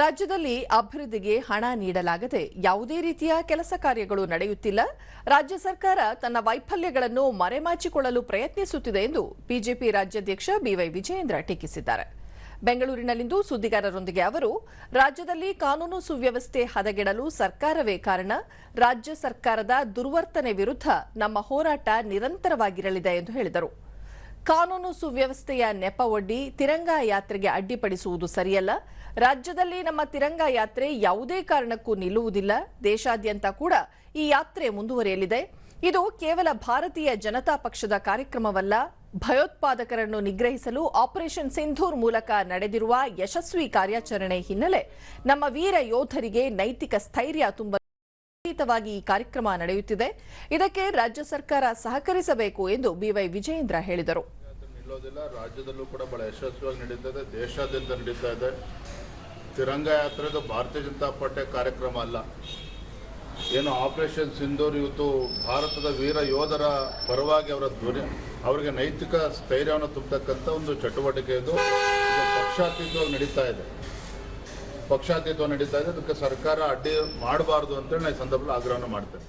ರಾಜ್ಯದಲ್ಲಿ ಅಭಿವೃದ್ಧಿಗೆ ಹಣ ನೀಡಲಾಗದೆ ಯಾವುದೇ ರೀತಿಯ ಕೆಲಸ ಕಾರ್ಯಗಳು ನಡೆಯುತ್ತಿಲ್ಲ. ರಾಜ್ಯ ಸರ್ಕಾರ ತನ್ನ ವೈಫಲ್ಯಗಳನ್ನು ಮರೆಮಾಚಿಕೊಳ್ಳಲು ಪ್ರಯತ್ನಿಸುತ್ತಿದೆ ಎಂದು ಬಿಜೆಪಿ ರಾಜ್ಯಾಧ್ಯಕ್ಷ ಬಿವೈ ವಿಜಯೇಂದ್ರ ಟೀಕಿಸಿದ್ದಾರೆ. ಬೆಂಗಳೂರಿನಲ್ಲಿಂದು ಸುದ್ದಿಗಾರರೊಂದಿಗೆ ಅವರು, ರಾಜ್ಯದಲ್ಲಿ ಕಾನೂನು ಸುವ್ಯವಸ್ಥೆ ಹದಗೆಡಲು ಸರ್ಕಾರವೇ ಕಾರಣ. ರಾಜ್ಯ ಸರ್ಕಾರದ ದುರ್ವರ್ತನೆ ವಿರುದ್ಧ ನಮ್ಮ ಹೋರಾಟ ನಿರಂತರವಾಗಿರಲಿದೆ ಎಂದು ಹೇಳಿದರು. ಕಾನೂನು ಸುವ್ಯವಸ್ಥೆಯ ನೆಪ ಒಡ್ಡಿ ತಿರಂಗಾ ಯಾತ್ರೆಗೆ ಅಡ್ಡಿಪಡಿಸುವುದು ಸರಿಯಲ್ಲ. ರಾಜ್ಯದಲ್ಲಿ ನಮ್ಮ ತಿರಂಗಾ ಯಾತ್ರೆ ಯಾವುದೇ ಕಾರಣಕ್ಕೂ ನಿಲ್ಲುವುದಿಲ್ಲ. ದೇಶಾದ್ಯಂತ ಕೂಡ ಈ ಯಾತ್ರೆ ಮುಂದುವರಿಯಲಿದೆ. ಇದು ಕೇವಲ ಭಾರತೀಯ ಜನತಾ ಪಕ್ಷದ ಕಾರ್ಯಕ್ರಮವಲ್ಲ. ಭಯೋತ್ಪಾದಕರನ್ನು ನಿಗ್ರಹಿಸಲು ಆಪರೇಷನ್ ಸಿಂಧೂರ್ ಮೂಲಕ ನಡೆದಿರುವ ಯಶಸ್ವಿ ಕಾರ್ಯಾಚರಣೆ ಹಿನ್ನೆಲೆ ನಮ್ಮ ವೀರ ಯೋಧರಿಗೆ ನೈತಿಕ ಸ್ಥೈರ್ಯ ತುಂಬ ಈ ಕಾರ್ಯಕ್ರಮ ನಡೆಯುತ್ತಿದೆ. ಇದಕ್ಕೆ ರಾಜ್ಯ ಸರ್ಕಾರ ಸಹಕರಿಸಬೇಕು ಎಂದು ಬಿವೈ ವಿಜಯೇಂದ್ರ ಹೇಳಿದರು. ನಿಲ್ಲೋದಿಲ್ಲ ರಾಜ್ಯದಲ್ಲೂ ಕೂಡ ಬಹಳ ಯಶಸ್ವಿಯಾಗಿ ನಡೀತಾ ಇದೆ, ದೇಶಾದ್ಯಂತ ನಡೀತಾ ಇದೆ. ತಿರಂಗ ಯಾತ್ರೆದು ಭಾರತೀಯ ಜನತಾ ಪಾರ್ಟಿಯ ಕಾರ್ಯಕ್ರಮ ಅಲ್ಲ. ಏನು ಆಪರೇಷನ್ ಸಿಂಧೂರ್ ಇವತ್ತು ಭಾರತದ ವೀರ ಯೋಧರ ಪರವಾಗಿ ಅವರ ಧ್ವನಿ, ಅವರಿಗೆ ನೈತಿಕ ಸ್ಥೈರ್ಯವನ್ನು ತುಂಬತಕ್ಕಂಥ ಒಂದು ಚಟುವಟಿಕೆ ಇದು ಪಕ್ಷಾತೀತವಾಗಿ ನಡೀತಾ ಇದೆ. ಪಕ್ಷಾತೀತವಾಗಿ ನಡೀತಾ ಇದೆ, ಅದಕ್ಕೆ ಸರ್ಕಾರ ಅಡ್ಡಿ ಮಾಡಬಾರ್ದು ಅಂತೇಳಿ ನಾನು ಈ ಸಂದರ್ಭದಲ್ಲಿ ಆಗ್ರಹವನ್ನು ಮಾಡ್ತೇನೆ.